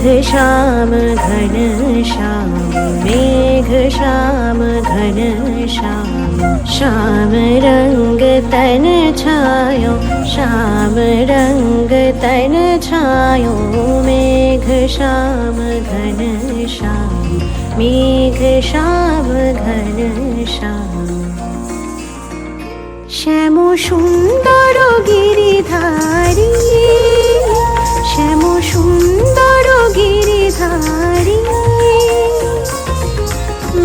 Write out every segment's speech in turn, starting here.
श्याम घन श्याम मेघ श्याम घन श्याम श्याम रंग तन छायो श्याम रंग तन छायो मेघ श्याम घन श्याम मेघ श्याम घन श्याम শ্যাম সুন্দর গিরিধারী শ্যাম সুন্দর গিরিধারী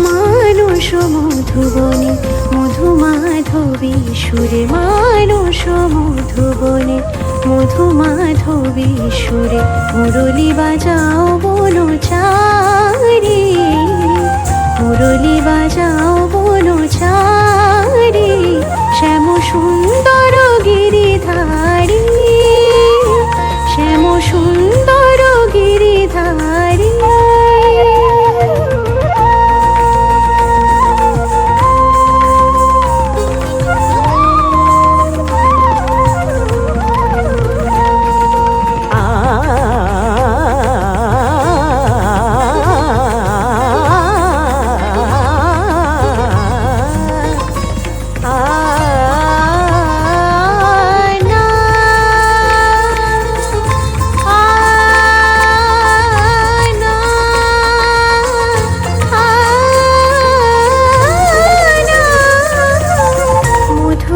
মানস মধুবনে মধু মাধবী সুরে মানস মধুবনে মধু মাধবী সুরে, মুরলি বাজাও বলো চারি, মুরলি বাজাও বলো চারি শ্যাম সুন্দর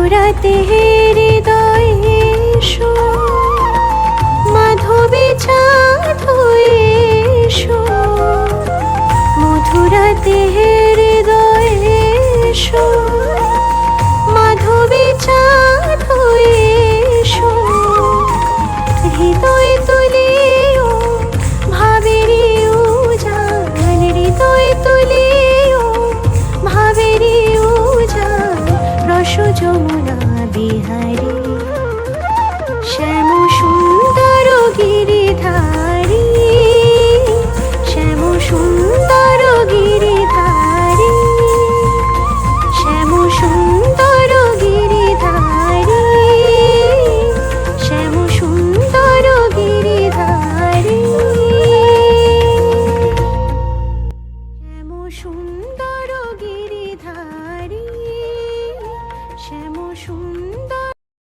মধুরাতে হৃদয়ে এসো সুন্দর গিরিধারী শ্যাম সুন্দর